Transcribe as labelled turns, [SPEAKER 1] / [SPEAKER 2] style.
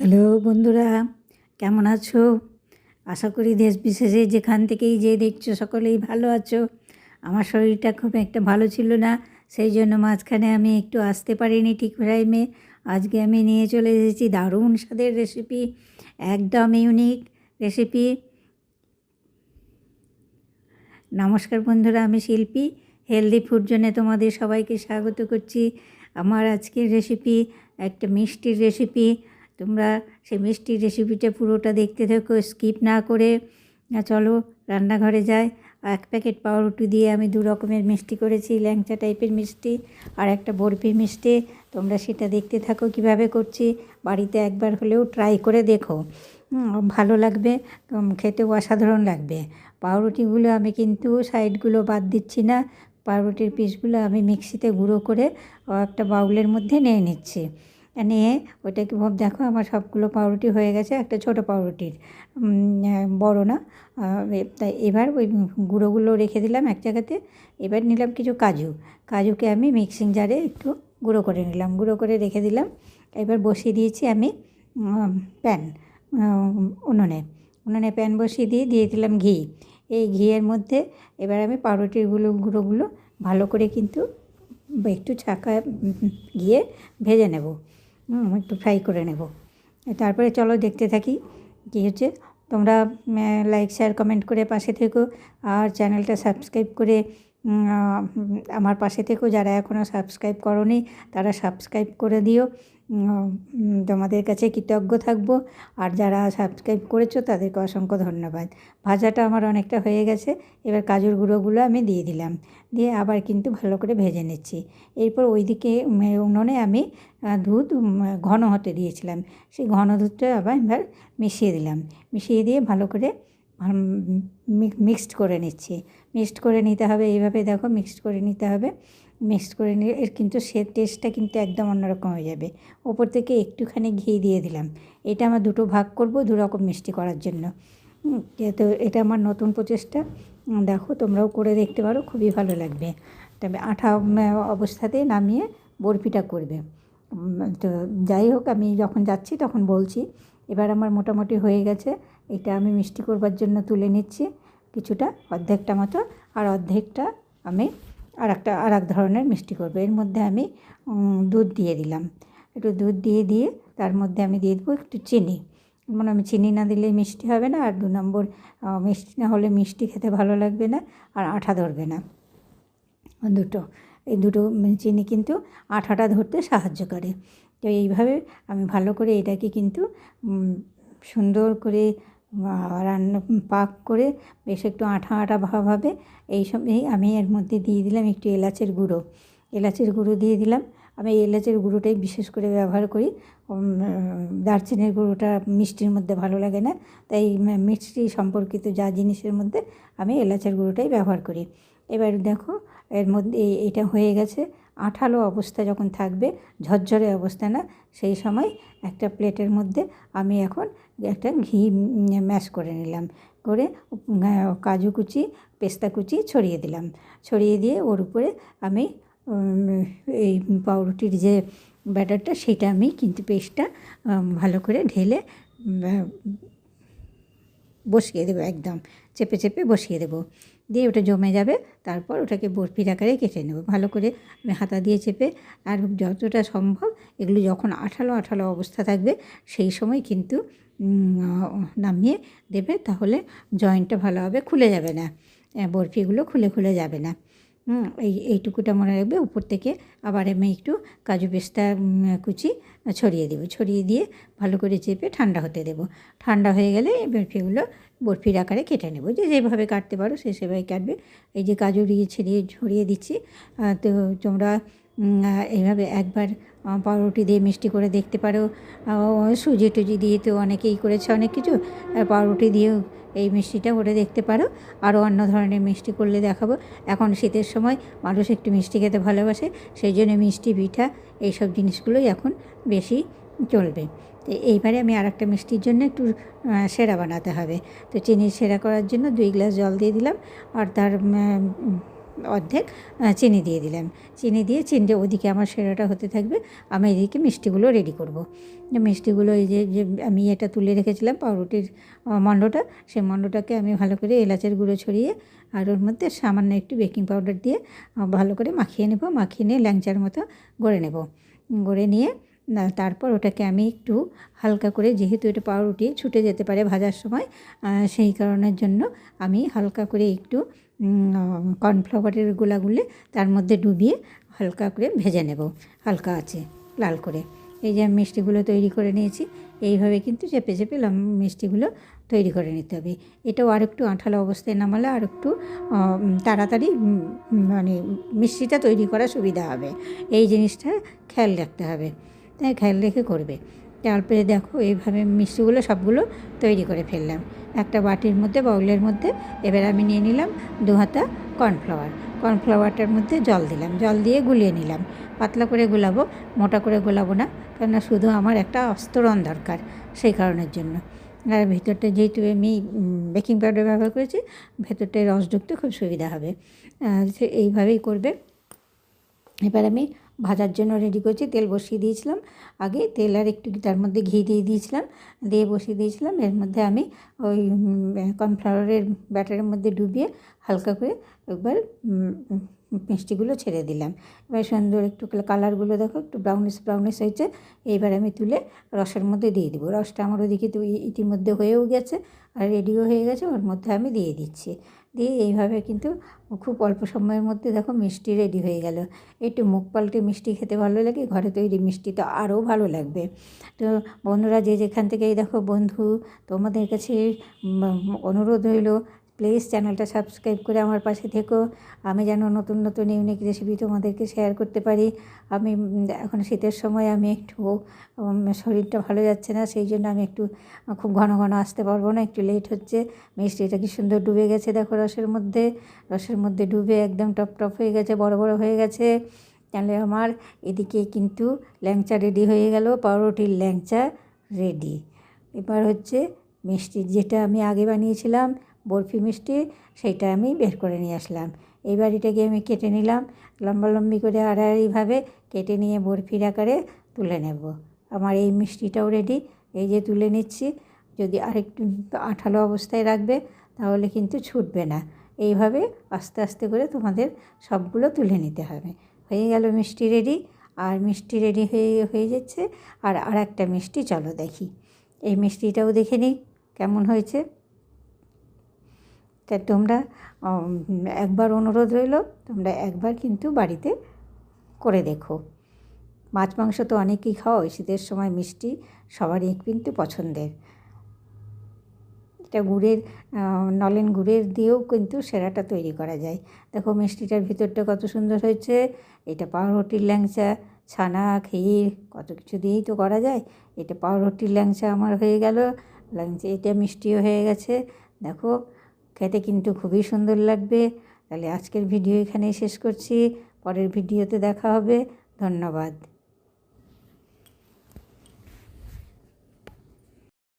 [SPEAKER 1] Hello বন্ধুরা, কেমন আছো? আশা করি দেশ বিশেষে যেখান থেকেই যে দেখছ সকলেই ভালো আছো। আমার শরীরটা খুব একটা ভালো ছিল না, সেই জন্য মাঝখানে আমি একটু আসতে পারিনি ঠিক টাইমে আজকে আমি নিয়ে চলে এসেছি দারুণ স্বাদের রেসিপি একদম ইউনিক রেসিপি নমস্কার বন্ধুরা, আমি শিল্পী হেলদি ফুড জন্য তোমাদের সবাইকে স্বাগত করছি। আমার আজকের রেসিপি একটা মিষ্টির রেসিপি তোমরা সেই মিষ্টির রেসিপিটা পুরোটা দেখতে থাকো স্কিপ না করে। চলো, রান্নাঘরে যাই। এক প্যাকেট পাউরুটি দিয়ে আমি দু রকমের মিষ্টি করেছি, ল্যাংচা টাইপের মিষ্টি আর একটা বরফি মিষ্টি। তোমরা সেটা দেখতে থাকো কীভাবে করছি। বাড়িতে একবার হলেও ট্রাই করে দেখো। ভালো লাগবে খেতেও অসাধারণ লাগবে। পাউরুটিগুলো আমি কিন্তু সাইডগুলো বাদ দিচ্ছি না। পাউরুটির পিসগুলো আমি মিক্সিতে গুঁড়ো করে একটা বাউলের মধ্যে নিয়ে নিচ্ছি। নিয়ে ওটাকে ভাব, দেখো আমার সবগুলো পাউরুটি হয়ে গেছে, একটা ছোট পাউরুটির। বড় না। তাই এবার ওই গুঁড়োগুলো রেখে দিলাম এক জায়গাতে। এবার নিলাম কিছু কাজু। কাজুকে আমি মিক্সিং জারে একটু গুঁড়ো করে নিলাম। গুঁড়ো করে রেখে দিলাম। এবার বসিয়ে দিয়েছি আমি প্যান উনুনে। উনুনে প্যান বসিয়ে দিয়ে দিয়ে দিলাম ঘি। এই ঘিয়ের মধ্যে এবার আমি পাউরুটিগুলো, গুঁড়োগুলো ভালো করে কিন্তু একটু ছাকা গিয়ে ভেজে নেব। হুম, একটু ফ্রাই করে নেব। তারপরে চলো দেখতে থাকি কী হচ্ছে। তোমরা লাইক শেয়ার কমেন্ট করে পাশে থেকো। আর চ্যানেলটা সাবস্ক্রাইব করে আমার পাশে থেকো। যারা এখনও সাবস্ক্রাইব করনি তারা সাবস্ক্রাইব করে দিও। তোমাদের কাছে কৃতজ্ঞ থাকব। আর যারা সাবস্ক্রাইব করেছ, তাদেরকে অসংখ্য ধন্যবাদ। ভাজাটা আমার অনেকটা হয়ে গেছে। এবার কাজুর গুঁড়োগুলো আমি দিয়ে দিলাম। দিয়ে আবার কিন্তু ভালো করে ভেজে নিচ্ছি। এরপর ওইদিকে উনুনে আমি দুধ ঘন হতে দিয়েছিলাম। সেই ঘন দুধটা আবার এবার মিশিয়ে দিলাম। মিশিয়ে দিয়ে ভালো করে মিক্সড করে নিচ্ছি। মিক্সড করে নিতে হবে এইভাবে দেখো মিক্সড করে নিতে হবে। মিক্সড করে নিয়ে এর কিন্তু সে টেস্টটা কিন্তু একদম অন্যরকম হয়ে যাবে। ওপর থেকে একটুখানি ঘি দিয়ে দিলাম। এটা আমার দুটো ভাগ করব দু রকম মিষ্টি করার জন্য। তো এটা আমার নতুন প্রচেষ্টা দেখো তোমরাও করে দেখতে পারো খুবই ভালো লাগবে। তবে আঠা উম, অবস্থাতে নামিয়ে বরফিটা করবে। তো যাই হোক আমি যখন যাচ্ছি তখন বলছি এবার আমার মোটামুটি হয়ে গেছে। এটা আমি মিষ্টি করবার জন্য তুলে নিচ্ছি। কিছুটা, অর্ধেকটা মতো, আর অর্ধেকটা আমি আর একটা আর এক ধরনের মিষ্টি করব। এর মধ্যে আমি দুধ দিয়ে দিলাম। একটু দুধ দিয়ে দিয়ে তার মধ্যে আমি দিয়ে দেবো একটু চিনি। মানে আমি চিনি না দিলে মিষ্টি হবে না, আর দু নম্বর মিষ্টি না হলে মিষ্টি খেতে ভালো লাগবে না, আর আঠা ধরবে না। দুটো, এই দুটো চিনি কিন্তু আঠাটা ধরতে সাহায্য করে। তো এইভাবে আমি ভালো করে এটাকে কিন্তু সুন্দর করে রান্না পাক করে বেশ একটু আঠা আঠা ভাব হবে। এই সময় আমি এর মধ্যে দিয়ে দিলাম একটু এলাচের গুঁড়ো। এলাচের গুঁড়ো দিয়ে দিলাম। আমি এলাচের গুঁড়োটাই বিশেষ করে ব্যবহার করি। দারচিনির গুঁড়োটা মিষ্টির মধ্যে ভালো লাগে না। তাই মিষ্টি সম্পর্কিত যা জিনিসের মধ্যে আমি এলাচের গুঁড়োটাই ব্যবহার করি। এবার দেখো এর মধ্যে এটা হয়ে গেছে। আঠালো অবস্থা যখন থাকবে, ঝরঝরে অবস্থা না, সেই সময় একটা প্লেটের মধ্যে আমি এখন একটা ঘি ম্যাশ করে নিলাম। করে কাজু কুচি, পেস্তা কুচি ছড়িয়ে দিলাম। ছড়িয়ে দিয়ে ওর উপরে আমি এই পাউরুটির যে ব্যাটারটা, সেটা আমি কিন্তু পেস্টটা ভালো করে ঢেলে বসিয়ে দেবো একদম, চেপে চেপে বসিয়ে দেবো। দিয়ে ওটা জমে যাবে। তারপর ওটাকে বরফির আকারে কেটে নেব। ভালো করে হাতা দিয়ে চেপে আর যতটা সম্ভব এগুলো যখন আঠালো আঠালো অবস্থা থাকবে সেই সময় কিন্তু নামিয়ে দেবে। তাহলে জয়েন্টটা ভালোভাবে খুলে যাবে না। বরফিগুলো খুলে খুলে যাবে না। হুম, এই এইটুকুটা মনে রাখবে। উপর থেকে আবার আমি একটু কাজু পেস্তা কুচি ছড়িয়ে দেবো। ছড়িয়ে দিয়ে ভালো করে চেপে ঠান্ডা হতে দেবো। ঠান্ডা হয়ে গেলে এই বরফিগুলো বরফির আকারে কেটে নেব। যে যেভাবে কাটতে পারো সে সেভাবে কাটবে। এই যে কাজু দিয়ে ছড়িয়ে ছড়িয়ে দিচ্ছি তো তোমরা এইভাবে একবার পাউরুটি দিয়ে মিষ্টি করে দেখতে পারো। সুজি টুজি দিয়ে তো অনেকেই করেছে অনেক কিছু। পাউরুটি দিয়েও এই মিষ্টিটা করে দেখতে পারো। আরও অন্য ধরনের মিষ্টি করলে দেখাবো। এখন শীতের সময় মানুষ একটু মিষ্টি খেতে ভালোবাসে। সেই জন্য মিষ্টি, পিঠা এইসব জিনিসগুলোই এখন বেশি চলবে। তো এইবারে আমি আর একটা মিষ্টির জন্য একটু সেরা বানাতে হবে। তো চিনির সেরা করার জন্য দুই গ্লাস জল দিয়ে দিলাম। আর তার অর্ধেক চিনি দিয়ে দিলাম। চিনি দিয়ে চিনিটা ওদিকে আমার সেরাটা হতে থাকবে। আমি এদিকে মিষ্টিগুলো রেডি করব। মিষ্টিগুলো এই যে যে আমি এটা তুলে রেখেছিলাম পাউরুটির মণ্ডটা, সেই মণ্ডটাকে আমি ভালো করে এলাচের গুঁড়ো ছড়িয়ে আর ওর মধ্যে সামান্য একটু বেকিং পাউডার দিয়ে ভালো করে মাখিয়ে নেব। মাখিয়ে নিয়ে ল্যাংচার মতো গড়ে নেব। গড়ে নিয়ে না, তারপর ওটাকে আমি একটু হালকা করে, যেহেতু এটা পাউরুটি, ছুটে যেতে পারে ভাজার সময় সেই কারণের জন্য আমি হালকা করে একটু কর্নফ্লাওয়ারের গোলাগুলি তার মধ্যে ডুবিয়ে হালকা করে ভেজে নেব। হালকা আছে, লাল করে। এই যে আমি মিষ্টিগুলো তৈরি করে নিয়েছি, এইভাবে কিন্তু চেপে চেপে মিষ্টিগুলো তৈরি করে নিতে হবে। এটাও আর একটু আঠালো অবস্থায় নামালে আর একটু তাড়াতাড়ি মানে মিষ্টিটা তৈরি করা সুবিধা হবে। এই জিনিসটা খেয়াল রাখতে হবে। খেয়াল রেখে করবে। তারপরে দেখো এইভাবে মিষ্টিগুলো সবগুলো তৈরি করে ফেললাম। একটা বাটির মধ্যে, বাউলের মধ্যে এবার আমি নিয়ে নিলাম দু হাতা কর্নফ্লাওয়ার। কর্নফ্লাওয়ারটার মধ্যে জল দিলাম। জল দিয়ে গুলিয়ে নিলাম। পাতলা করে গোলাবো, মোটা করে গোলাবো না, কেননা শুধু আমার একটা অস্তরণ দরকার সেই কারণের জন্য। আর ভেতরটা যেহেতু আমি বেকিং পাউডার ব্যবহার করেছি, ভেতরটায় রস ঢুকতে খুব সুবিধা হবে। এইভাবেই করবে। এবার আমি ভাজার জন্য রেডি করছি, তেল বসিয়ে দিয়েছিলাম। আগে তেল আর একটু তার মধ্যে ঘি দিয়ে দিয়েছিলাম, দিয়ে বসিয়ে দিয়েছিলাম। এর মধ্যে আমি ওই কর্নফ্লাওয়ারের ব্যাটারের মধ্যে ডুবিয়ে হালকা করে একবার মিষ্টিগুলো ছেড়ে দিলাম। এবার সুন্দর একটু কালারগুলো দেখো, একটু ব্রাউনিশ ব্রাউনিশ হয়েছে। এইবার আমি তুলে রসের মধ্যে দিয়ে দেবো। রসটা আমার ওদিকে তো ইতিমধ্যে হয়েও গেছে, আর রেডিও হয়ে গেছে, ওর মধ্যে আমি দিয়ে দিচ্ছি। দিয়ে এইভাবে কিন্তু খুব অল্প সময়ের মধ্যে দেখো মিষ্টি রেডি হয়ে গেল। একটু মুখ পাল্টে মিষ্টি খেতে ভালো লাগে, ঘরে তৈরি মিষ্টি তো আরও ভালো লাগবে। তো বন্ধুরা যে যেখান থেকেই দেখো বন্ধু, তোমাদের কাছে অনুরোধ হইল প্লিজ চ্যানেলটা সাবস্ক্রাইব করে আমার পাশে থেকো। আমি যেন নতুন নতুন ইউনিক রেসিপি তোমাদেরকে শেয়ার করতে পারি। আমি এখন শীতের সময় আমি একটু শরীরটা ভালো যাচ্ছে না, সেই জন্য আমি একটু, খুব ঘন ঘন আসতে পারব না, একটু লেট হচ্ছে। মিষ্টিটা কি সুন্দর ডুবে গেছে, দেখো রসের মধ্যে। রসের মধ্যে ডুবে একদম টপ টপ হয়ে গেছে, বড় বড় হয়ে গেছে। তাহলে আমার এদিকে কিন্তু ল্যাংচা রেডি হয়ে গেল, পাউরুটির ল্যাংচা রেডি এবার হচ্ছে মিষ্টি, যেটা আমি আগে বানিয়েছিলাম বরফি মিষ্টি, সেইটা আমি বের করে নিয়ে আসলাম। এইবার এটাকে আমি কেটে নিলাম লম্বা লম্বি করে আড়াআড়িভাবে কেটে নিয়ে বরফির আকারে তুলে নেব। আমার এই মিষ্টিটাও রেডি এই যে তুলে নিচ্ছি, যদি আরেকটু আঠালো অবস্থায় রাখবে, তাহলে কিন্তু ছুটবে না। এইভাবে আস্তে আস্তে করে তোমাদের সবগুলো তুলে নিতে হবে। হয়ে গেল মিষ্টি রেডি আর মিষ্টি রেডি হয়ে হয়ে যাচ্ছে, আর আর একটা মিষ্টি চলো দেখি। এই মিষ্টিটাও দেখে নিই, কেমন হয়েছে? তা তোমরা একবার অনুরোধ রইল, তোমরা একবার কিন্তু বাড়িতে করে দেখো। মাছ, মাংস তো অনেকেই খাও শীতের সময় মিষ্টি সবারই কিন্তু পছন্দের। এটা গুড়ের নলেন গুড়ের দিয়েও কিন্তু সেরাটা তৈরি করা যায়। দেখো মিষ্টিটার ভিতরটা কত সুন্দর হয়েছে, এটা পাউরুটির ল্যাংচা, ছানা, ক্ষীর, কত কিছু দিয়েই তো করা যায়। এটা পাউরুটির ল্যাংচা আমার হয়ে গেল, ল্যাংচা, এটা মিষ্টিও হয়ে গেছে। দেখো খেতে কিন্তু খুবই সুন্দর লাগবে। তাহলে আজকের ভিডিও এখানেই শেষ করছি। পরের ভিডিওতে দেখা হবে। ধন্যবাদ।